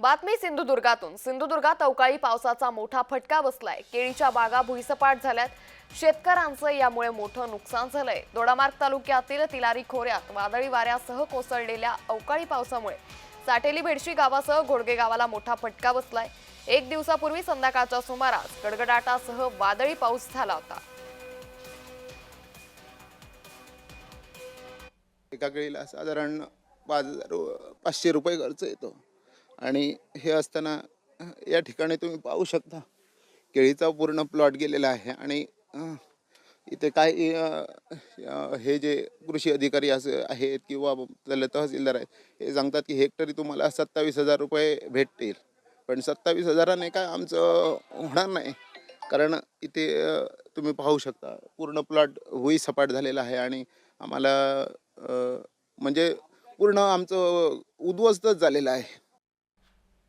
बातमी सिंधुदुर्गातून. सिंधुदुर्गात अवकाळी पावसाचा मोठा फटका बसलाय. केळीच्या बागा भुईसपाट झाल्यात. शेतकऱ्यांचं यामुळे मोठं नुकसान झालंय. दोडामार्ग तालुक्यातील तिलारी खोऱ्यात वादळी वाऱ्यासह कोसळलेल्या अवकाळी पावसामुळे साटेली बेडशी गावासह घोडगे गावाला मोठा फटका बसलाय. एक दिवसापूर्वी संध्याकाळच्या सुमारास गडगडाटासह वादळी पाऊस झाला होता. एका केळीला साधारण पाच हजार पाचशे रुपये खर्च येतो. आणि हे असताना या ठिकाणी तुम्ही पाहू शकता केळीचा पूर्ण प्लॉट गेलेला आहे आणि इथे काय हे जे कृषी अधिकारी असं आहेत किंवा त्याला तहसीलदार आहेत हे सांगतात की हेक्टरी तुम्हाला सत्तावीस हजार रुपये भेटतील. पण सत्तावीस हजाराने काय आमचं होणार नाही. कारण इथे तुम्ही पाहू शकता पूर्ण प्लॉट होई सपाट झालेला आहे आणि आम्हाला म्हणजे पूर्ण आमचं उद्ध्वस्तच झालेलं आहे.